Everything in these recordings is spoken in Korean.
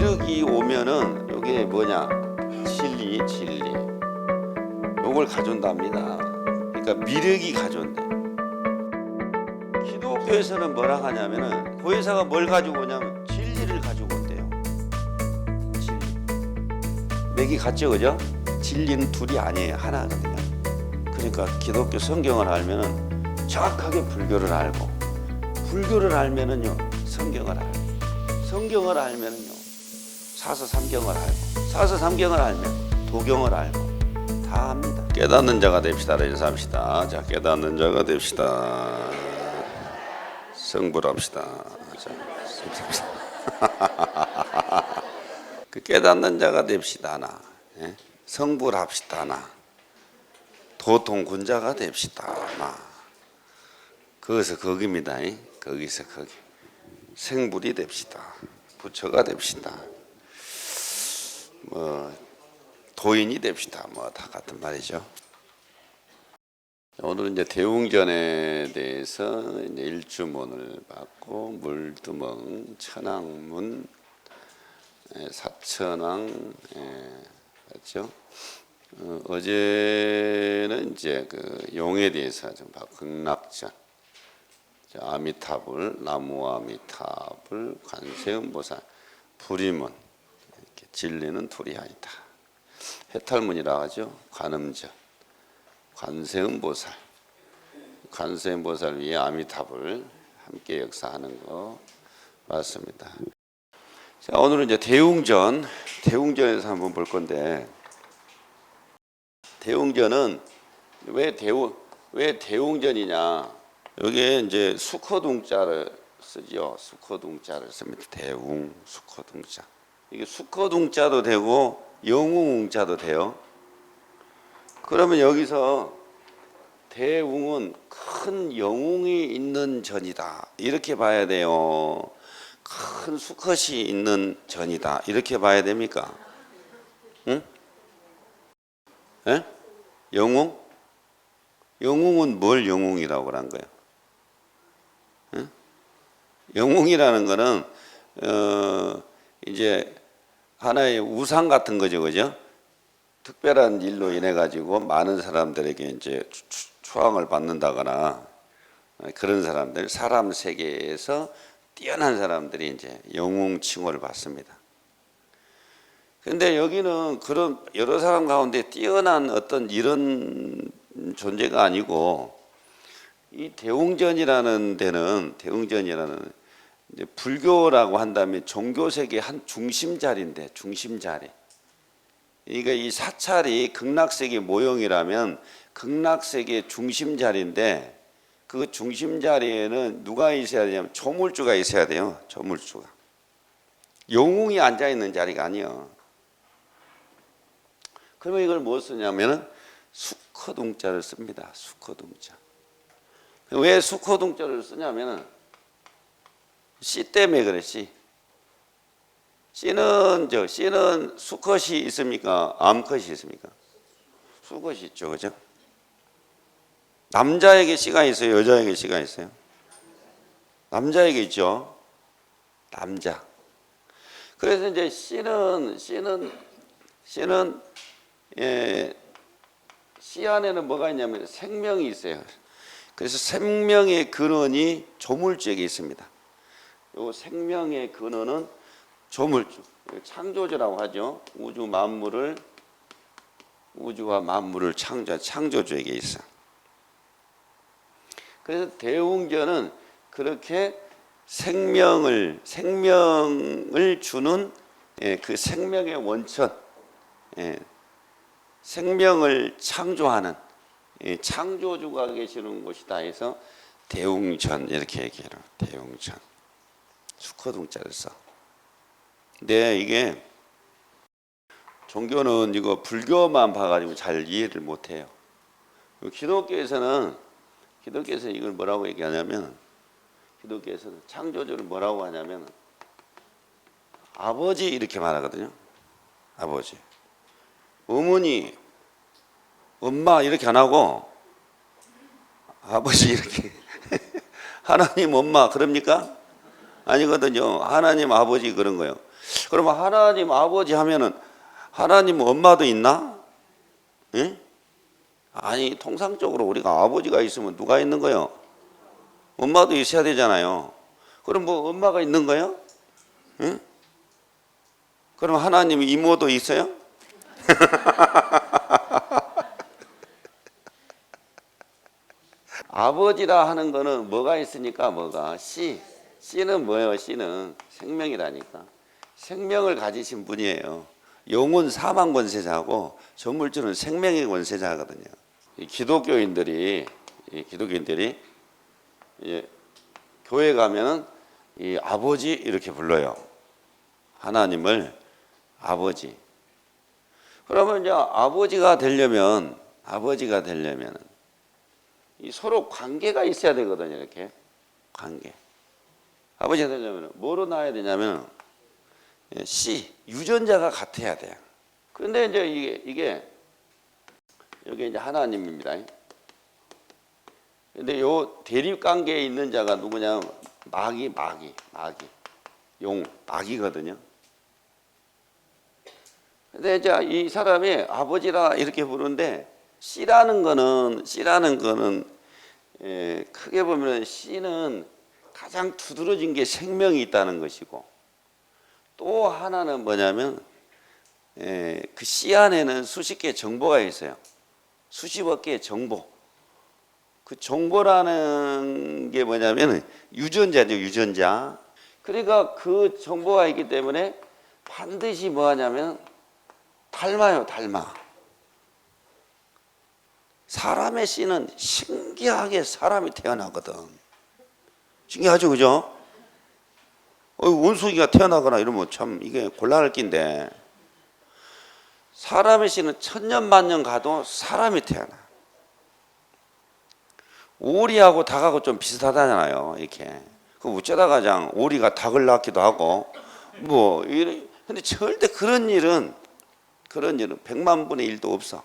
미륵이 오면은 이게 뭐냐 진리 진리 요걸 가져온답니다. 그러니까 미륵이 가져온대. 기독교에서는 뭐라 하냐면은 보혜사가 뭘 가지고 오냐면 진리를 가지고 온대요. 진리. 맥이 같죠, 그죠? 진리는 둘이 아니에요, 하나거든요. 그러니까 기독교 성경을 알면은 정확하게 불교를 알고 불교를 알면은요 성경을 알고 성경을 알면은요 사서 삼경을 알고 사서 삼경을 알면 도경을 알고 다 합니다. 깨닫는 자가 됩시다. 인사합시다. 자, 깨닫는 자가 됩시다. 성불합시다. 자. 그 깨닫는 자가 됩시다. 나 예? 성불합시다. 나 도통군자가 됩시다. 나 거기서 거기입니다. 예? 거기서 거기 생불이 됩시다. 부처가 됩시다. 뭐 도인이 됩시다. 뭐 다 같은 말이죠. 오늘은 이제 대웅전에 대해서 이제 일주문을 받고 물두멍, 천왕문, 에, 사천왕, 에, 맞죠? 어, 어제는 이제 그 용에 대해서 좀 봤고 극락전, 자, 아미타불, 나무 아미타불, 관세음보살, 이렇게 진리는 둘이 아니다. 해탈문이라 하죠. 관음전, 관세음보살, 관세음보살 위에 아미타불 함께 역사하는 거 맞습니다. 자, 오늘은 이제 대웅전, 대웅전에서 한번 볼 건데 대웅전은 왜 대웅 왜 대웅전이냐? 여기에 이제 수커둥자를 쓰죠. 수커둥자를 씁니다. 대웅 수커둥자. 이게 수커둥자도 되고 영웅자도 돼요. 그러면 여기서 대웅은 큰 영웅이 있는 전이다. 이렇게 봐야 돼요. 큰 수컷이 있는 전이다. 이렇게 봐야 됩니까? 응? 예? 영웅? 영웅은 뭘 영웅이라고 그런 거예요? 응? 영웅이라는 거는 어 이제 하나의 우상 같은 거죠, 그죠? 특별한 일로 인해 가지고 많은 사람들에게 이제 추앙을 받는다거나 그런 사람들 사람 세계에서 뛰어난 사람들이 이제 영웅 칭호를 받습니다. 근데 여기는 그런 여러 사람 가운데 뛰어난 어떤 이런 존재가 아니고 이 대웅전이라는 데는 대웅전이라는 이제 불교라고 한다면 종교 세계 한 중심 자리인데 중심 자리. 그러니까 이 사찰이 극락 세계 모형이라면 극락 세계 중심 자리인데 그 중심 자리에는 누가 있어야 되냐면 조물주가 있어야 돼요. 조물주가. 영웅이 앉아 있는 자리가 아니요. 그러면 이걸 뭐 쓰냐면은 수커둥자를 씁니다. 수커둥자. 왜 수커둥자를 쓰냐면은 씨 때문에 그래 씨. 씨는 저 씨는 수컷이 있습니까? 암컷이 있습니까? 수컷이 있죠, 그죠? 남자에게 씨가 있어요, 여자에게 씨가 있어요? 남자에게 있죠. 남자. 그래서 이제 씨는 씨는 씨는 예, 씨 안에는 뭐가 있냐면 생명이 있어요. 그래서 생명의 근원이 조물주에게 있습니다. 요 생명의 근원은 조물주, 창조주라고 하죠. 우주 만물을 우주와 만물을 창조 창조주에게 있어. 그래서 대웅전은 그렇게 생명을 생명을 주는 예, 그 생명의 원천, 예, 생명을 창조하는 예, 창조주가 계시는 곳이다 해서 대웅전 이렇게 얘기해요. 대웅전 수커둥자를 써. 근데 이게 종교는 이거 불교만 봐가지고 잘 이해를 못해요. 기독교에서는 기독교에서 이걸 뭐라고 얘기하냐면 기독교에서는 창조주를 뭐라고 하냐면 아버지 이렇게 말하거든요. 아버지. 어머니, 엄마 이렇게 안 하고 아버지 이렇게 하나님 엄마 그럽니까? 아니거든요. 하나님 아버지 그런 거요. 그러면 하나님 아버지 하면은 하나님 엄마도 있나? 예? 아니 통상적으로 우리가 아버지가 있으면 누가 있는 거요? 엄마도 있어야 되잖아요. 그럼 뭐 엄마가 있는 거요? 예? 그럼 하나님 이모도 있어요? 아버지라 하는 거는 뭐가 있으니까 뭐가 씨 씨는 뭐예요? 씨는 생명이라니까 생명을 가지신 분이에요. 영혼 사망 권세자고 전물주는 생명의 권세자거든요. 이 기독교인들이 이 기독교인들이 이 교회 가면은 이 아버지 이렇게 불러요. 하나님을 아버지. 그러면 이제 아버지가 되려면 아버지가 되려면 이 서로 관계가 있어야 되거든요. 이렇게 관계. 아버지가 되려면 뭐로 나야 되냐면 예, 씨 유전자가 같아야 돼요. 근데 이제 이게 이게 여기 이제 하나님입니다. 근데 요 대립 관계에 있는 자가 누구냐? 마귀, 마귀, 마귀, 용, 마귀거든요. 근데 이제 이 사람이 아버지라 이렇게 부르는데 씨라는 거는 씨라는 거는 에, 크게 보면 씨는 가장 두드러진 게 생명이 있다는 것이고 또 하나는 뭐냐면 에, 그 씨 안에는 수십 개의 정보가 있어요. 수십억 개의 정보. 그 정보라는 게 뭐냐면 유전자죠, 유전자. 그러니까 그 정보가 있기 때문에 반드시 뭐 하냐면 닮아요, 닮아. 사람의 씨는 신기하게 사람이 태어나거든. 신기하죠, 그죠? 어, 원숭이가 태어나거나 이러면 참 이게 곤란할 낀데 사람의 씨는 천년 만년 가도 사람이 태어나. 오리하고 닭하고 좀 비슷하다잖아요. 이렇게. 그 어쩌다 가 장 오리가 닭을 낳기도 하고 뭐 이래. 근데 절대 그런 일은 그런 일은 백만 분의 일도 없어.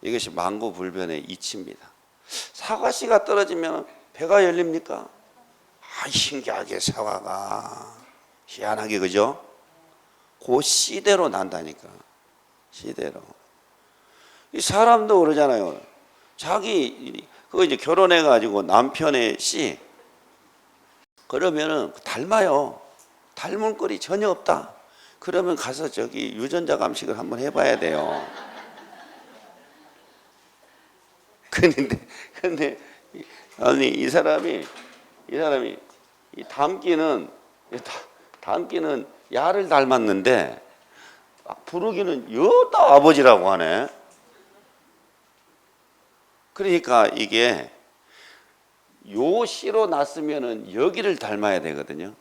이것이 만고불변의 이치입니다. 사과씨가 떨어지면 배가 열립니까? 아, 신기하게 사과가 희한하게 그죠? 그 씨대로 난다니까. 씨대로. 이 사람도 그러잖아요. 자기 그거 이제 결혼해 가지고 남편의 씨 그러면은 닮아요. 닮은 꼴이 전혀 없다. 그러면 가서 저기 유전자 감식을 한번 해봐야 돼요. 근데 근데 아니 이 사람이 이 사람이 이 다- 닮기는 야를 닮았는데 아, 부르기는 여다 아버지라고 하네. 그러니까 이게 요 씨로 났으면은 여기를 닮아야 되거든요.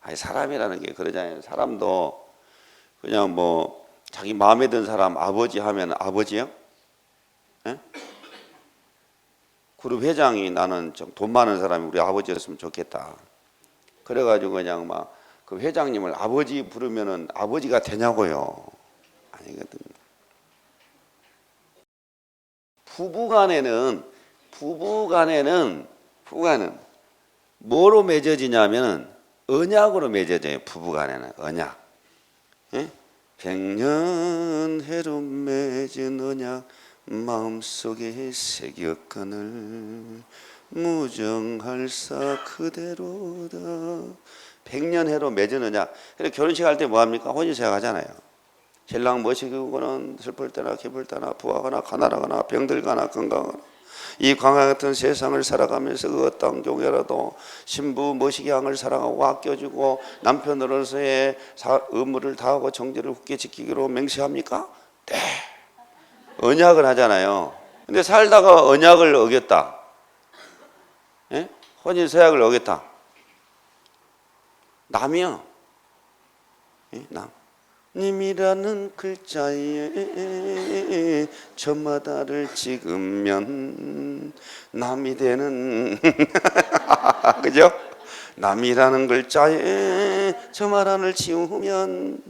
아니 사람이라는 게 그러잖아요. 사람도 그냥 뭐 자기 마음에 든 사람 아버지 하면 아버지요? 예? 그룹 회장이 나는 좀 돈 많은 사람이 우리 아버지였으면 좋겠다. 그래가지고 그냥 막 그 회장님을 아버지 부르면은 아버지가 되냐고요. 아니거든. 부부간에는 부부간에는 부부간은 뭐로 맺어지냐면 언약으로 맺어져요. 부부간에는 언약. 예? 백년 해로 맺은 언약 마음속에 새겼거늘 무정할사 그대로다. 백년 해로 맺은 언약. 그래서 결혼식 할 때 뭐 합니까? 혼인색 하잖아요. 신랑 모시고는 슬플 때나 기쁠 때나 부하거나 가난하거나 병들거나 건강하거나 이 광야 같은 세상을 살아가면서 그 어떤 경우라도 신부 모시기 양을 사랑하고 아껴주고 남편으로서의 사- 의무를 다하고 정제를 굳게 지키기로 맹세합니까? 네. 언약을 하잖아요. 근데 살다가 언약을 어겼다. 예? 혼인 서약을 어겼다. 남이요. 예? 남. 님이라는 글자에 저마다를 찍으면 남이 되는 그죠? 남이라는 글자에 저마다를 지우면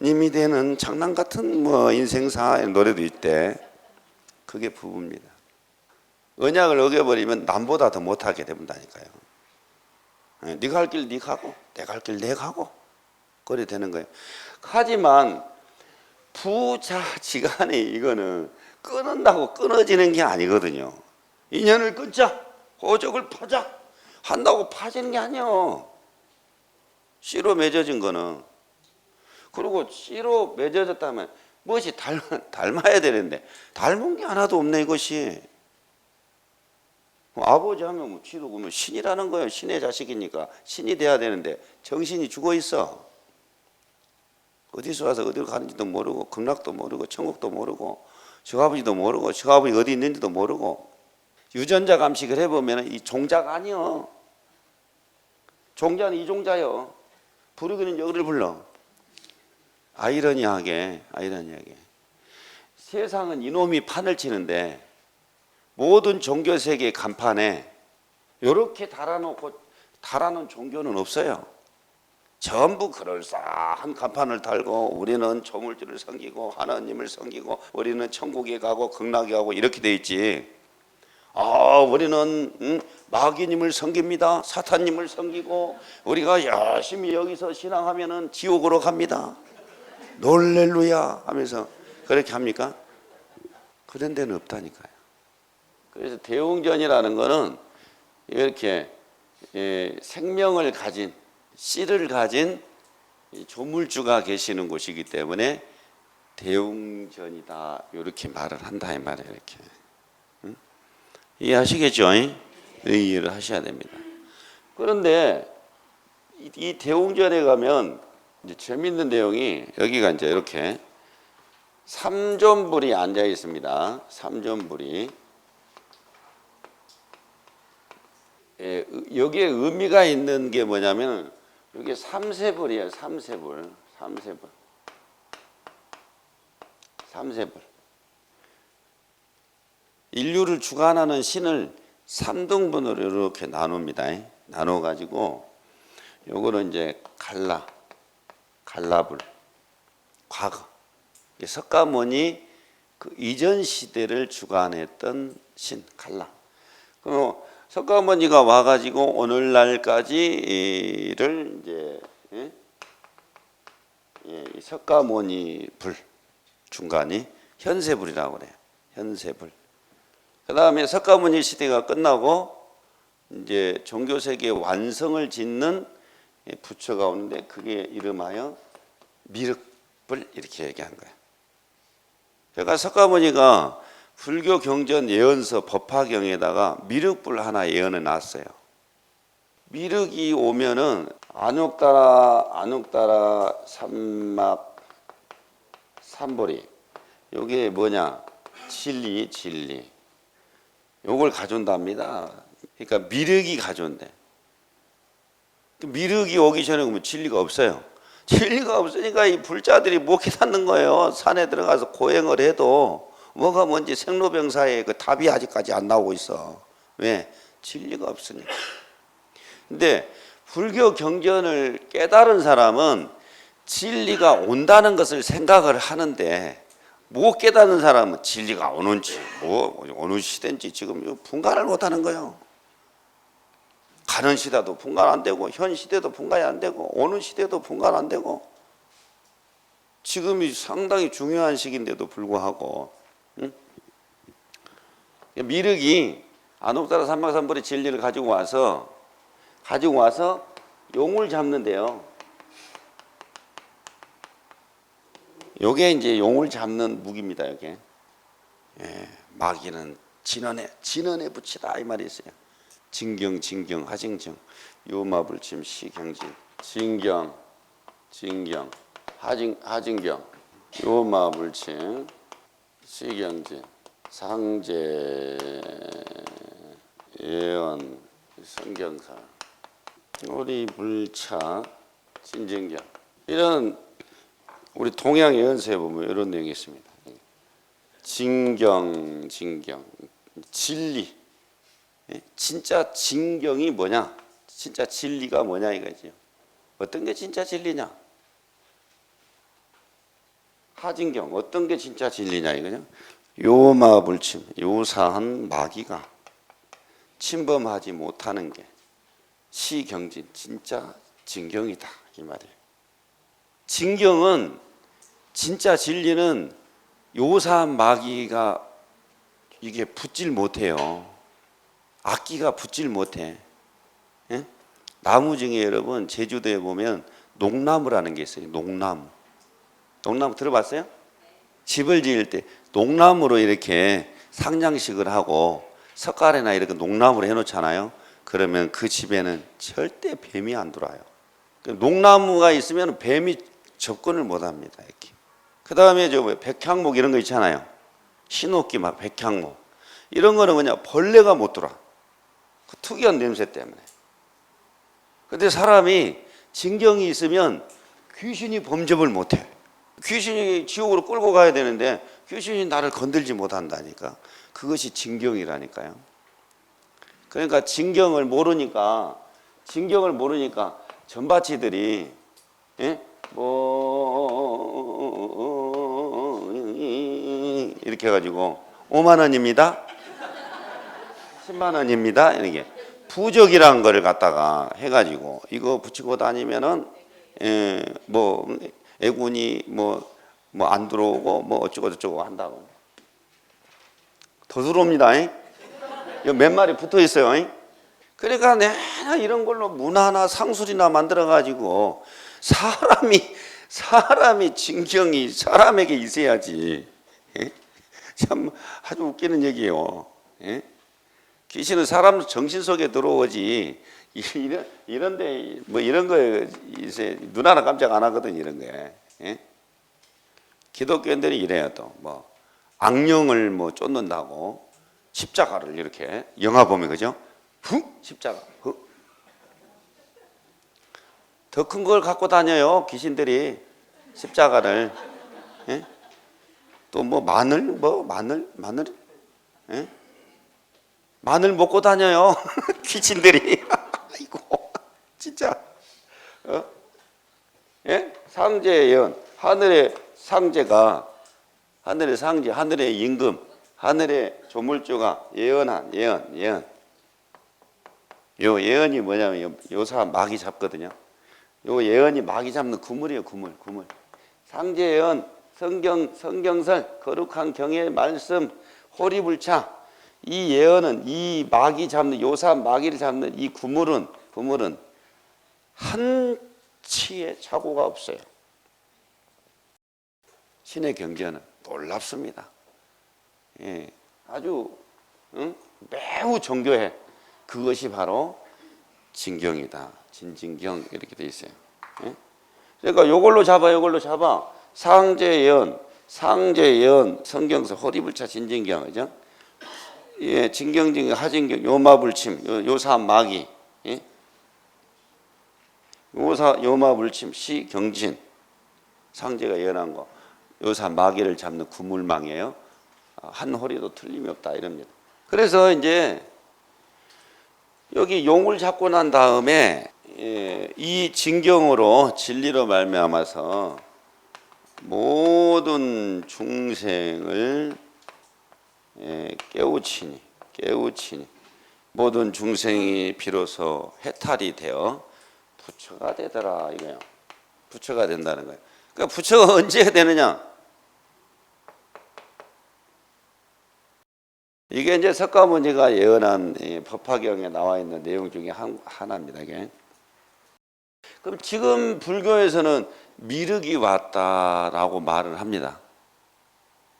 님이 되는 장난 같은 뭐 인생사 노래도 있대. 그게 부부입니다. 언약을 어겨버리면 남보다 더 못하게 된다니까요. 예, 네가 할 길 네가 하고 내가 할 길 내가 하고 그래 되는 거예요. 하지만 부자지간에 이거는 끊는다고 끊어지는 게 아니거든요. 인연을 끊자, 호적을 파자 한다고 파지는 게 아니요. 씨로 맺어진 거는 그리고 씨로 맺어졌다면 무엇이 닮, 닮아야 되는데? 닮은 게 하나도 없네 이것이. 뭐 아버지 하면 뭐 지도 보면 신이라는 거예요. 신의 자식이니까 신이 돼야 되는데 정신이 죽어 있어. 어디서 와서 어디로 가는지도 모르고 극락도 모르고 천국도 모르고 저 아버지도 모르고 저 아버지 어디 있는지도 모르고 유전자 감식을 해보면 이 종자가 아니요 종자는 이 종자요 부르기는 여기를 불러 아이러니하게 아이러니하게 세상은 이놈이 판을 치는데 모든 종교 세계 간판에 이렇게 달아놓고 달아놓은 종교는 없어요. 전부 그럴싸한 간판을 달고 우리는 조물주를 섬기고 하나님을 섬기고 우리는 천국에 가고 극락에 가고 이렇게 돼 있지. 아, 우리는 음, 마귀님을 섬깁니다. 사탄님을 섬기고 우리가 열심히 여기서 신앙하면은 지옥으로 갑니다. 놀렐루야 하면서 그렇게 합니까? 그런 데는 없다니까요. 그래서 대웅전이라는 거는 이렇게 예, 생명을 가진 씨를 가진 이 조물주가 계시는 곳이기 때문에 대웅전이다 이렇게 말을 한다 이 말이에요 이렇게 응? 이해하시겠죠? 이해를 하셔야 됩니다. 그런데 이, 이 대웅전에 가면 이제 재밌는 내용이 여기가 이제 이렇게 삼존불이 앉아 있습니다. 삼존불이 예, 의- 여기에 의미가 있는 게 뭐냐면 여기 삼세불이에요. 삼세불, 삼세불, 삼세불. 인류를 주관하는 신을 삼등분으로 이렇게 나눕니다. 나눠 가지고 요거는 이제 갈라, 갈라불, 과거. 이 석가모니 그 이전 시대를 주관했던 신 갈라. 그 석가모니가 와가지고 오늘날까지를 이제 예? 예, 이 석가모니 불 중간이 현세불이라고 그래요. 현세불. 그 다음에 석가모니 시대가 끝나고 이제 종교 세계 완성을 짓는 예, 부처가 오는데 그게 이름하여 미륵불 이렇게 얘기한 거예요. 그러니까 석가모니가 불교 경전 예언서 법화경에다가 미륵불 하나 예언해 놨어요. 미륵이 오면은 안옥따라 안옥따라 삼막 삼보리 요게 뭐냐 진리 진리 요걸 가져온답니다. 그러니까 미륵이 가져온대. 그 미륵이 오기 전에 그러면 진리가 없어요. 진리가 없으니까 이 불자들이 못 깨닫는 거예요. 산에 들어가서 고행을 해도 뭐가 뭔지 생로병사의 그 답이 아직까지 안 나오고 있어. 왜? 진리가 없으니까. 근데 불교 경전을 깨달은 사람은 진리가 온다는 것을 생각을 하는데 못 깨닫는 사람은 진리가 오는지 뭐 어느 시대인지 지금 분간을 못 하는 거예요. 가는 시대도 분간 안 되고 현 시대도 분간이 안 되고 오는 시대도 분간 안 되고 지금이 상당히 중요한 시기인데도 불구하고 응? 미륵이 안옥따라 삼막삼벌의 진리를 가지고 와서 가지고 와서 용을 잡는데요. 요게 이제 용을 잡는 무기입니다. 이게 예, 마귀는 진언에 진언에 붙이다 이 말이 있어요. 진경 진경 하징정 요마불 침 시경진 진경 진경 하징 하징경. 요마불 침 시경진 상제 예언 성경사. 우리 불차 진정경. 이런 우리 동양 예언서에 보면 이런 내용이 있습니다. 진경 진경. 진리. 예? 진짜 진경이 뭐냐? 진짜 진리가 뭐냐 이거지요. 어떤 게 진짜 진리냐? 하진경 어떤 게 진짜 진리냐 이거죠. 요마불침 요사한 마귀가 침범하지 못하는 게 시경진 진짜 진경이다 이 말이에요. 진경은 진짜 진리는 요사 마귀가 이게 붙질 못해요. 악기가 붙질 못해. 예? 나무 중에 여러분 제주도에 보면 농나무라는 게 있어요. 농나무. 농나무 들어봤어요? 집을 지을 때 농나무로 이렇게 상장식을 하고 석가래나 이렇게 농나무로 해놓잖아요. 그러면 그 집에는 절대 뱀이 안 들어와요. 그 농나무가 있으면 뱀이 접근을 못합니다. 이렇게. 그 다음에 저뭐 백향목 이런 거 있잖아요. 신옥기 막 백향목 이런 거는 그냥 벌레가 못 들어와. 그 특이한 냄새 때문에. 근데 사람이 진경이 있으면 귀신이 범접을 못해. 귀신이 지옥으로 끌고 가야 되는데 귀신이 나를 건들지 못한다니까. 그것이 진경이라니까요. 그러니까 진경을 모르니까 진경을 모르니까 전바치들이 예? 뭐 이렇게 해가지고 5만 원입니다. 10만 원입니다. 이렇게 부적이라는 거를 갖다가 해가지고 이거 붙이고 다니면은 예, 뭐 애군이 뭐 뭐 안 들어오고 뭐 어쩌고 저쩌고 한다고 더 들어옵니다. 몇 마리 붙어 있어요. 잉? 그러니까 내가 이런 걸로 문화나 상술이나 만들어 가지고 사람이 사람이 진경이 사람에게 있어야지. 예? 참 아주 웃기는 얘기예요. 예? 귀신은 사람 정신 속에 들어오지 이런 이런데 뭐 이런 거 이제 눈 하나 깜짝 안 하거든 이런 거에. 예? 기독교인들이 이래요 또뭐 악령을 뭐 쫓는다고 십자가를 이렇게 영화 보면 그죠? 훅 십자가 훅. 더 큰 걸 갖고 다녀요 귀신들이 십자가를 예? 또뭐 마늘 뭐 마늘 마늘 예? 마늘 먹고 다녀요. 귀신들이. 아이고 진짜. 어? 예? 상제의 연 하늘의 상제가 하늘의 상제 하늘의 임금 하늘의 조물주가 예언한 예언 예언. 요 예언이 뭐냐면 요- 요사 마귀 잡거든요. 요 예언이 마귀 잡는 구물이에요 구물 구물. 상제 예언 성경 성경설 거룩한 경의 말씀 호리불차 이 예언은 이 마귀 잡는 요사 마귀를 잡는 이 구물은 구물은 한 치의 착오가 없어요. 신의 경제는 놀랍습니다. 예, 아주 응? 매우 정교해. 그것이 바로 진경이다. 진진경 이렇게 돼 있어요. 예? 그러니까 요걸로 잡아, 요걸로 잡아. 상제 예언, 상제 예언, 성경서 호리불차 진진경, 그죠? 예, 진경진, 하진경, 요마불침, 요, 요사 마귀, 예? 요사 요마불침, 시 경진, 상제가 예언한 거, 요사 마귀를 잡는 구물망이에요. 아, 한 허리도 틀림이 없다 이럽니다. 그래서 이제 여기 용을 잡고 난 다음에 예, 이 진경으로 진리로 말미암아서 모든 중생을 예, 깨우치니 깨우치니 모든 중생이 비로소 해탈이 되어 부처가 되더라 이거요. 부처가 된다는 거예요. 그러니까 부처가 언제 되느냐? 이게 이제 석가모니가 예언한 이 법화경에 나와 있는 내용 중에 한, 하나입니다. 이게. 그럼 지금 불교에서는 미륵이 왔다라고 말을 합니다.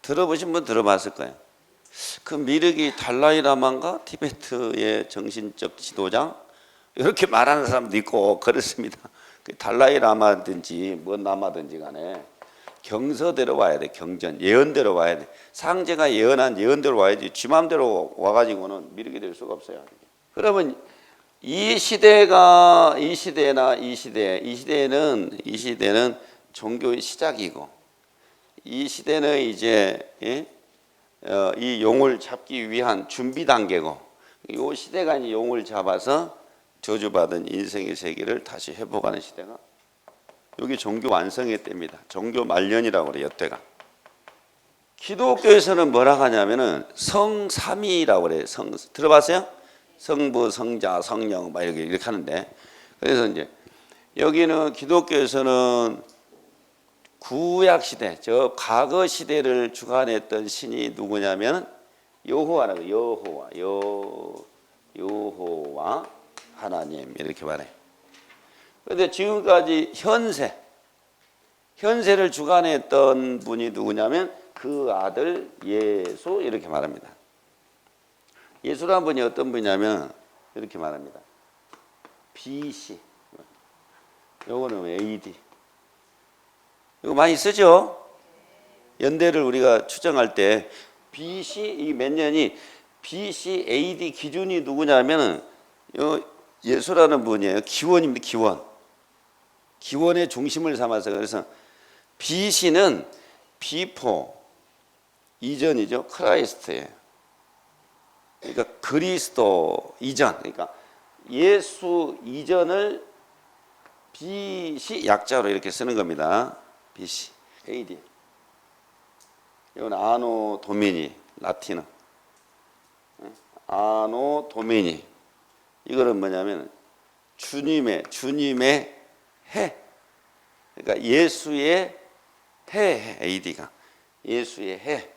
들어보신 분 들어봤을 거예요. 그 미륵이 달라이라마인가 티베트의 정신적 지도자 이렇게 말하는 사람도 있고 그렇습니다. 그 달라이라마든지 뭔 라마든지 간에 경서대로 와야 돼 경전 예언대로 와야 돼 상제가 예언한 예언대로 와야지 지 마음대로 와가지고는 미륵이 될 수가 없어요. 그러면 이 시대가 이 시대나 이 시대 이 시대는 이 시대는 종교의 시작이고 이 시대는 이제 예? 어, 이 용을 잡기 위한 준비 단계고 이 시대가 이제 용을 잡아서 저주받은 인생의 세계를 다시 회복하는 시대가 여기 종교 완성의 때입니다. 종교 말년이라고 그래요. 때가. 기독교에서는 뭐라 하냐면은 성삼위라고 그래요. 성 들어봤어요? 성부, 성자, 성령 막 이렇게 이렇게 하는데 그래서 이제 여기는 기독교에서는 구약 시대, 저 과거 시대를 주관했던 신이 누구냐면 여호와라고 여호와, 여 여호와 하나님 이렇게 말해. 그런데 지금까지 현세, 현세를 주관했던 분이 누구냐면 그 아들 예수 이렇게 말합니다. 예수라는 분이 어떤 분이냐면 이렇게 말합니다. BC. 요거는 AD. 이거 많이 쓰죠? 연대를 우리가 추정할 때 BC 이 몇 년이 BC AD 기준이 누구냐면은 요 예수라는 분이에요. 기원입니다. 기원. 기원의 중심을 삼아서 그래서 BC는 비포 이전이죠. 크라이스트예요. 그러니까 그리스도 이전. 그러니까 예수 이전을 BC 약자로 이렇게 쓰는 겁니다. BC, AD. 이건 아노 도미니 라틴어. 아노 도미니. 이거는 뭐냐면 주님의 주님의 해. 그러니까 예수의 해 AD가 예수의 해.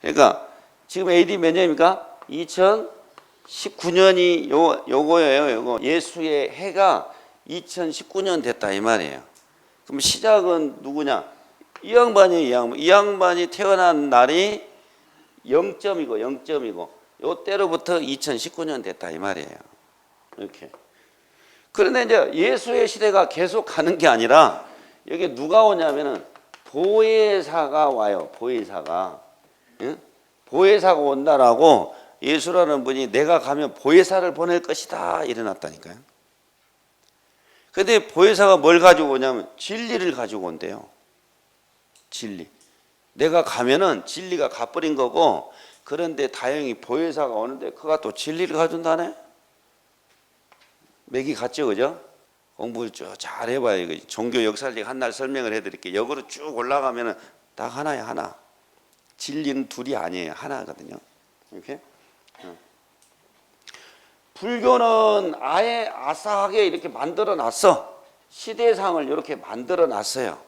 그러니까 지금 AD 몇 년입니까? 2019년이 요 요거예요. 요거 예수의 해가 2019년 됐다 이 말이에요. 그럼 시작은 누구냐? 이 양반이 이 양반. 이 양반이 태어난 날이 0점이고 0점이고 요 때로부터 2019년 됐다 이 말이에요. 이렇게. 그런데 이제 예수의 시대가 계속 가는 게 아니라 여기 누가 오냐면은 보혜사가 와요. 보혜사가. 응? 보혜사가 온다라고 예수라는 분이 내가 가면 보혜사를 보낼 것이다 일어났다니까요. 근데 보혜사가 뭘 가지고 오냐면 진리를 가지고 온대요. 진리. 내가 가면은 진리가 가버린 거고 그런데 다행히 보혜사가 오는데 그가 또 진리를 가준다네. 맥이 같죠, 그죠? 공부를 쭉 잘 해봐야 이거 종교 역사를 한날 설명을 해드릴게요. 역으로 쭉 올라가면은 딱 하나야 하나. 진리는 둘이 아니에요, 하나거든요. 이렇게. 어. 불교는 아예 아싸하게 이렇게 만들어 놨어. 시대상을 이렇게 만들어 놨어요.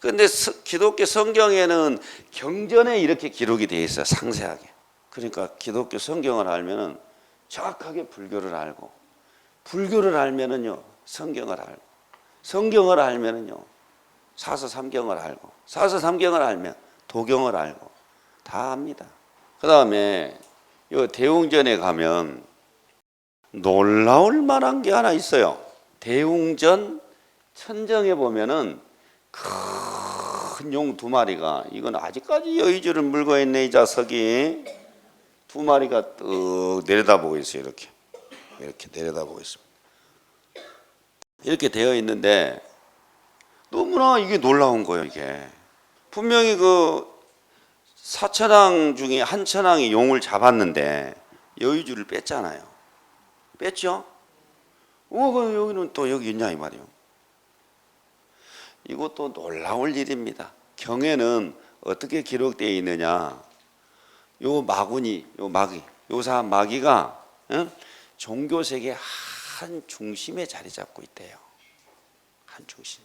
근데 서- 기독교 성경에는 경전에 이렇게 기록이 되어 있어요. 상세하게. 그러니까 기독교 성경을 알면은 정확하게 불교를 알고 불교를 알면은요 성경을 알고 성경을 알면은요 사서 삼경을 알고 사서 삼경을 알면 도경을 알고 다 압니다. 그 다음에 이 대웅전에 가면 놀라울 만한 게 하나 있어요. 대웅전 천정에 보면은 큰 용 두 마리가 이건 아직까지 여의주를 물고 있네 이 자석이 두 마리가 뚝 내려다보고 있어요 이렇게 이렇게 내려다보고 있습니다. 이렇게 되어 있는데 너무나 이게 놀라운 거예요 이게 분명히 그 사천왕 중에 한 천왕이 용을 잡았는데 여의주를 뺐잖아요. 뺐죠? 어, 그 여기는 또 여기 있냐 이 말이에요. 이것도 놀라울 일입니다. 경에는 어떻게 기록되어 있느냐? 요 마군이, 요 마귀, 요 사람 마귀가 응? 종교 세계 한 중심에 자리 잡고 있대요. 한 중심.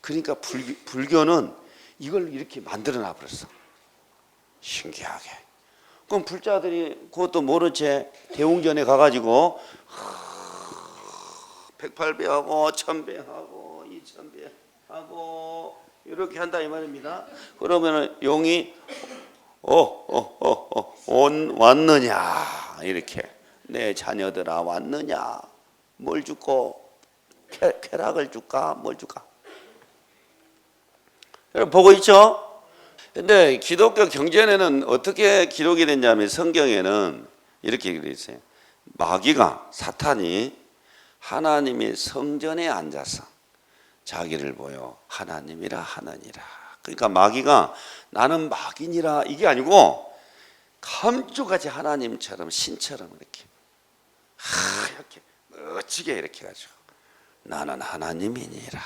그러니까 불, 불교는 이걸 이렇게 만들어 놔버렸어. 신기하게. 그럼 불자들이 그것도 모른 채 대웅전에 가가지고 백팔배하고 천배하고 이천배하고 이렇게 한다 이 말입니다. 그러면은 용이 어어어어온 왔느냐? 이렇게. 내 자녀들아 왔느냐? 뭘 줄고 쾌, 쾌락을 줄까? 뭘 줄까? 여러분 보고 있죠? 근데 기독교 경전에는 어떻게 기록이 됐냐면 성경에는 이렇게 되어 있어요. 마귀가 사탄이 하나님의 성전에 앉아서 자기를 보여 하나님이라 하느니라. 그러니까 마귀가 나는 마귀니라 이게 아니고 감쪽같이 하나님처럼 신처럼 이렇게 하얗게 멋지게 이렇게 가지고 나는 하나님이니라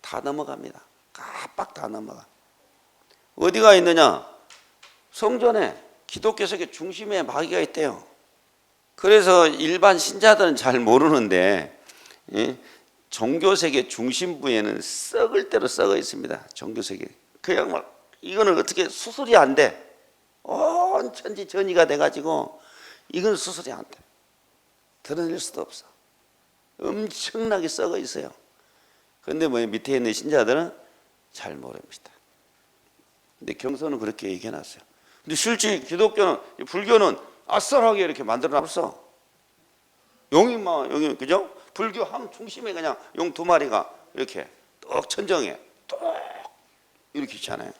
다 넘어갑니다. 깜빡 다 넘어가. 어디가 있느냐? 성전에 기독교 세계 중심에 마귀가 있대요. 그래서 일반 신자들은 잘 모르는데 예? 종교 세계 중심부에는 썩을 대로 썩어 있습니다. 종교 세계 그냥 막 이거는 어떻게 수술이 안 돼. 온 천지 전이가 돼가지고 이건 수술이 안 돼. 드러낼 수도 없어. 엄청나게 썩어 있어요. 그런데 뭐 밑에 있는 신자들은 잘 모릅니다. 근데 경서는 그렇게 얘기해놨어요. 근데 실제 기독교는 불교는 아싸하게 이렇게 만들어놨어. 용이 막 용이 그죠? 불교 함 중심에 그냥 용 두 마리가 이렇게 뚝 천정에 뚝 이렇게 있잖아요.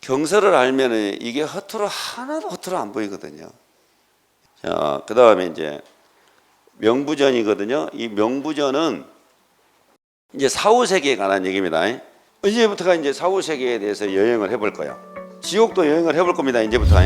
경서를 알면은 이게 허투루 하나도 허투루 안 보이거든요. 자, 그 다음에 이제 명부전이거든요. 이 명부전은 이제 사후 세계에 관한 얘기입니다. 이제부터가 이제 사후 세계에 대해서 여행을 해볼 거예요. 지옥도 여행을 해볼 겁니다. 이제부터.